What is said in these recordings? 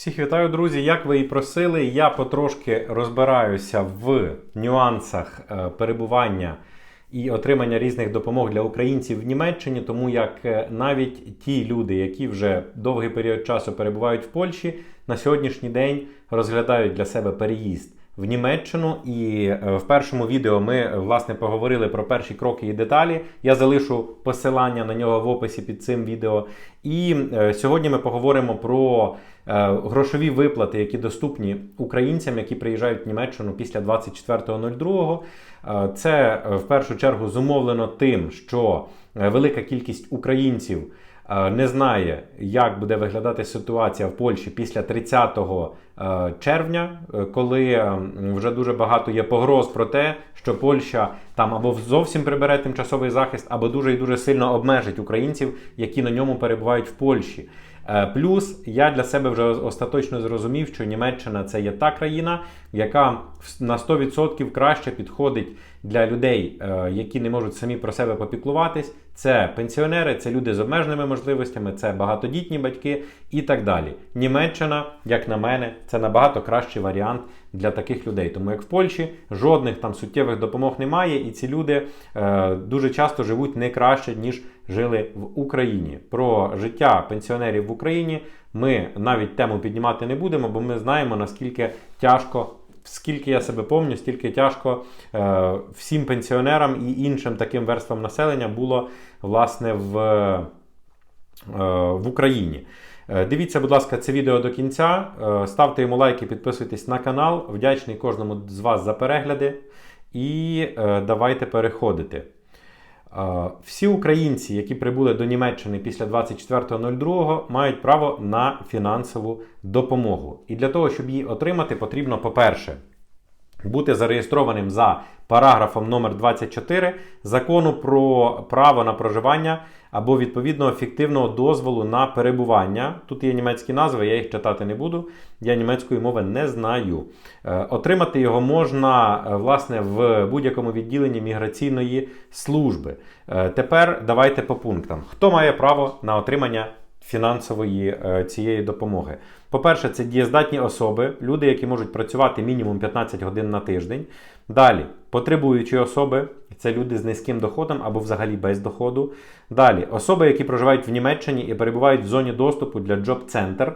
Всіх вітаю, друзі! Як ви і просили, я потрошки розбираюся в нюансах е, перебування і отримання різних допомог для українців в Німеччині, тому як е, навіть ті люди, які вже довгий період часу перебувають в Польщі, на сьогоднішній день розглядають для себе переїзд в Німеччину. І е, в першому відео ми е, власне поговорили про перші кроки і деталі. Я залишу посилання на нього в описі під цим відео. І е, сьогодні ми поговоримо про грошові виплати, які доступні українцям, які приїжджають в Німеччину після 24.02. Е, Це в першу чергу зумовлено тим, що велика кількість українців не знає, як буде виглядати ситуація в Польщі після 30 е, червня, е, коли е, вже дуже багато є погроз про те, що Польща там або зовсім прибере тимчасовий захист, або дуже і дуже сильно обмежить українців, які на ньому перебувають в Польщі. Е, Плюс я для себе вже остаточно зрозумів, що Німеччина це є та країна, яка на 100% краще підходить для людей, е, які не можуть самі про себе попіклуватись. Це пенсіонери, це люди з обмеженими можливостями, це багатодітні батьки і так далі. Німеччина, як на мене, це набагато кращий варіант для таких людей. Тому як в Польщі жодних там суттєвих допомог немає, і ці люди е, дуже часто живуть не краще, ніж жили в Україні. Про життя пенсіонерів в Україні ми навіть тему піднімати не будемо, бо ми знаємо наскільки тяжко. Скільки я себе пам'ятаю, стільки тяжко е, всім пенсіонерам і іншим таким верствам населення було власне в, е, в Україні. Е, Дивіться, будь ласка, це відео до кінця. Е, Ставте йому лайки, підписуйтесь на канал. Вдячний кожному з вас за перегляди. І е, давайте переходити. Всі українці, які прибули до Німеччини після 24.02, мають право на фінансову допомогу. І для того, щоб її отримати, потрібно, по-перше, бути зареєстрованим за параграфом номер 24 закону про право на проживання або відповідного фіктивного дозволу на перебування. Тут є німецькі назви, я їх читати не буду. Я німецької мови не знаю. Е, Отримати його можна е, власне в будь-якому відділенні міграційної служби. Е, Тепер давайте по пунктам. Хто має право на отримання фінансової е, цієї допомоги? По-перше, це дієздатні особи, люди, які можуть працювати мінімум 15 годин на тиждень. Далі, потребуючі особи, це люди з низьким доходом або взагалі без доходу. Далі, особи, які проживають в Німеччині і перебувають в зоні доступу для Job Center.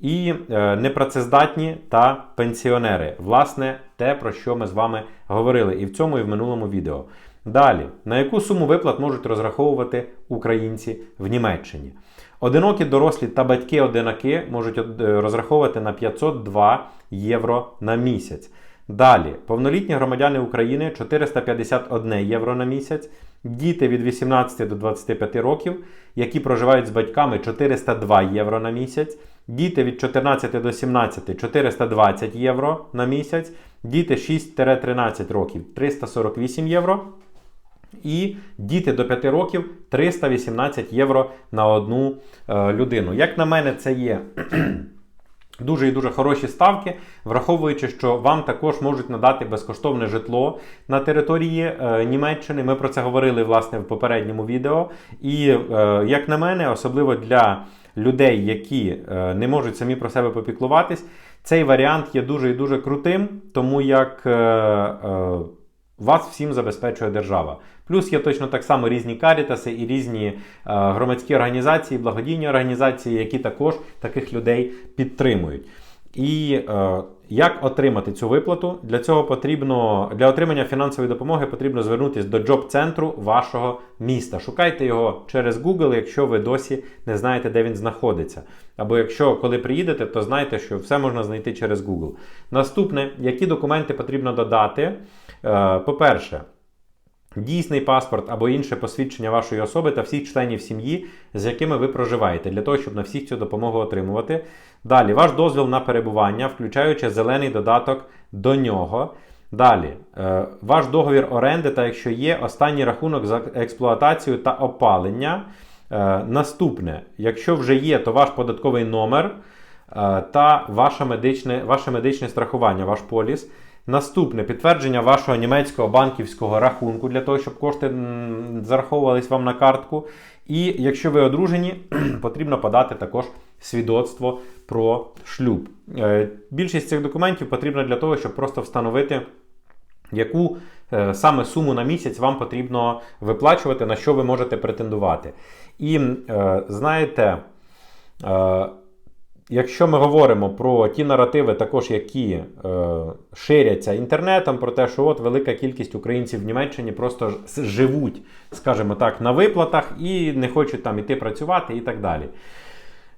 І е, непрацездатні та пенсіонери. Власне, те, про що ми з вами говорили і в цьому, і в минулому відео. Далі, на яку суму виплат можуть розраховувати українці в Німеччині? Одинокі дорослі та батьки-одинаки можуть е, розраховувати на 502 євро на місяць. Далі, повнолітні громадяни України 451 євро на місяць, діти від 18 до 25 років, які проживають з батьками 402 євро на місяць, діти від 14 до 17 420 євро на місяць, діти 6-13 років 348 євро. І діти до 5 років 318 євро на одну е, людину. Як на мене, це є дуже і дуже хороші ставки, враховуючи, що вам також можуть надати безкоштовне житло на території е, Німеччини. Ми про це говорили власне в попередньому відео. І е, як на мене, особливо для людей, які е, не можуть самі про себе попіклуватись, цей варіант є дуже і дуже крутим, тому як. Е, е, вас всім забезпечує держава. Плюс є точно так само різні карітаси і різні е, громадські організації, благодійні організації, які також таких людей підтримують. І е, як отримати цю виплату? Для цього потрібно для отримання фінансової допомоги потрібно звернутися до джоб-центру вашого міста. Шукайте його через Google, якщо ви досі не знаєте, де він знаходиться. Або якщо коли приїдете, то знайте, що все можна знайти через Google. Наступне, які документи потрібно додати? Е, По-перше, Дійсний паспорт або інше посвідчення вашої особи та всіх членів сім'ї, з якими ви проживаєте, для того, щоб на всіх цю допомогу отримувати. Далі, ваш дозвіл на перебування, включаючи зелений додаток до нього. Далі, е, ваш договір оренди, та якщо є, останній рахунок за експлуатацію та опалення. Е, Наступне, якщо вже є, то ваш податковий номер е, та ваше медичне, ваше медичне страхування, ваш поліс. Наступне підтвердження вашого німецького банківського рахунку для того, щоб кошти зараховувались вам на картку. І якщо ви одружені, потрібно подати також свідоцтво про шлюб. Е, Більшість цих документів потрібна для того, щоб просто встановити, яку е, саме суму на місяць вам потрібно виплачувати, на що ви можете претендувати. І е, знаєте. Якщо ми говоримо про ті наративи, також які е, ширяться інтернетом, про те, що от велика кількість українців в Німеччині просто живуть, скажімо так, на виплатах і не хочуть там іти працювати і так далі.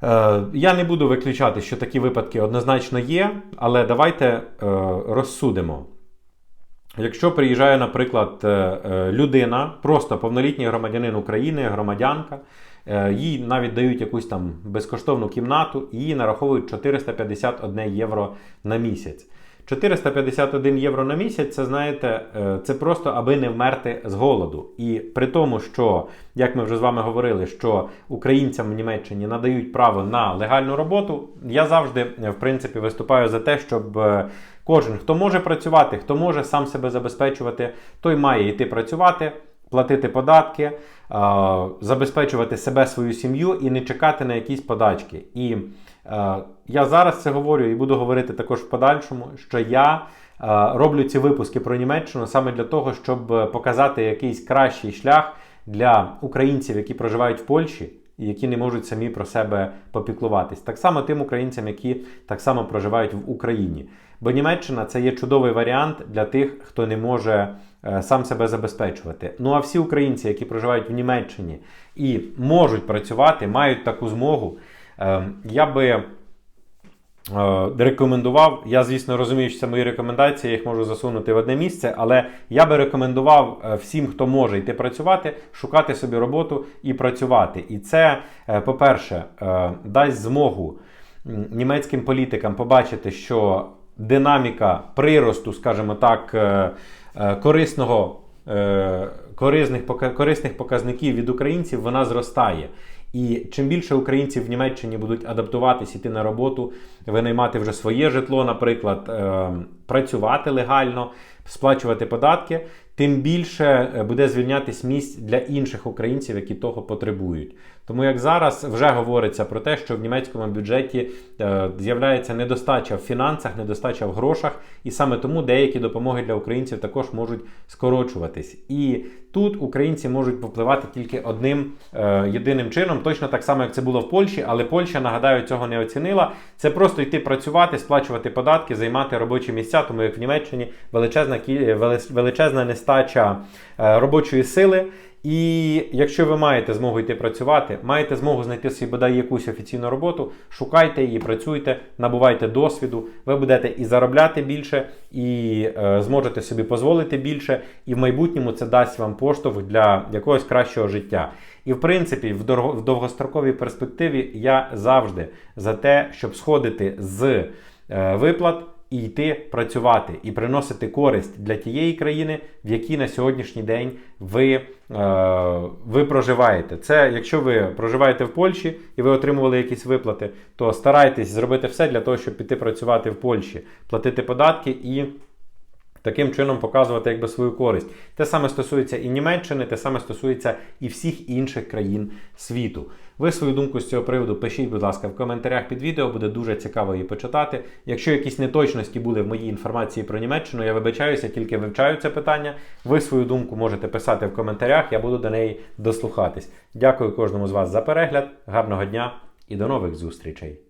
Е, я не буду виключати, що такі випадки однозначно є, але давайте е, розсудимо. Якщо приїжджає, наприклад, е, е, людина, просто повнолітній громадянин України, громадянка, е, їй навіть дають якусь там безкоштовну кімнату і їй нараховують 451 євро на місяць. 451 євро на місяць, це знаєте, це просто аби не вмерти з голоду. І при тому, що, як ми вже з вами говорили, що українцям в Німеччині надають право на легальну роботу, я завжди, в принципі, виступаю за те, щоб кожен, хто може працювати, хто може сам себе забезпечувати, той має йти працювати, платити податки, е, забезпечувати себе, свою сім'ю і не чекати на якісь подачки. І е, я зараз це говорю і буду говорити також в подальшому, що я е, роблю ці випуски про Німеччину саме для того, щоб показати якийсь кращий шлях для українців, які проживають в Польщі. Які не можуть самі про себе попіклуватись. Так само тим українцям, які так само проживають в Україні. Бо Німеччина це є чудовий варіант для тих, хто не може е, сам себе забезпечувати. Ну а всі українці, які проживають в Німеччині і можуть працювати, мають таку змогу. Е, я би рекомендував. Я, звісно, розумію, що це мої рекомендації, я їх можу засунути в одне місце, але я би рекомендував е, всім, хто може йти працювати, шукати собі роботу і працювати. І це, е, по-перше, е, дасть змогу німецьким політикам побачити, що динаміка приросту, скажімо так, е, е, корисного. е, Корисних, корисних показників від українців вона зростає. І чим більше українців в Німеччині будуть адаптуватись, іти на роботу, винаймати вже своє житло, наприклад, е, працювати легально, сплачувати податки, тим більше е, буде звільнятись місць для інших українців, які того потребують. Тому як зараз вже говориться про те, що в німецькому бюджеті е, з'являється недостача в фінансах, недостача в грошах, і саме тому деякі допомоги для українців також можуть скорочуватись. І тут українці можуть попливати тільки одним е, єдиним чином, точно так само, як це було в Польщі, але Польща, нагадаю, цього не оцінила. Це просто йти працювати, сплачувати податки, займати робочі місця, тому як в Німеччині величезна величезна нестача е, робочої сили. І якщо ви маєте змогу йти працювати, маєте змогу знайти собі бодай якусь офіційну роботу, шукайте її, працюйте, набувайте досвіду, ви будете і заробляти більше, і е, зможете собі дозволити більше, і в майбутньому це дасть вам поштовх для якогось кращого життя. І в принципі, в дорого- в довгостроковій перспективі я завжди за те, щоб сходити з е, виплат і йти працювати і приносити користь для тієї країни, в якій на сьогоднішній день ви, е, ви проживаєте. Це якщо ви проживаєте в Польщі і ви отримували якісь виплати, то старайтесь зробити все для того, щоб піти працювати в Польщі, платити податки і. Таким чином показувати якби свою користь. Те саме стосується і Німеччини, те саме стосується і всіх інших країн світу. Ви свою думку з цього приводу пишіть, будь ласка, в коментарях під відео, буде дуже цікаво її почитати. Якщо якісь неточності були в моїй інформації про Німеччину, я вибачаюся, тільки вивчаю це питання. Ви свою думку можете писати в коментарях, я буду до неї дослухатись. Дякую кожному з вас за перегляд, гарного дня і до нових зустрічей!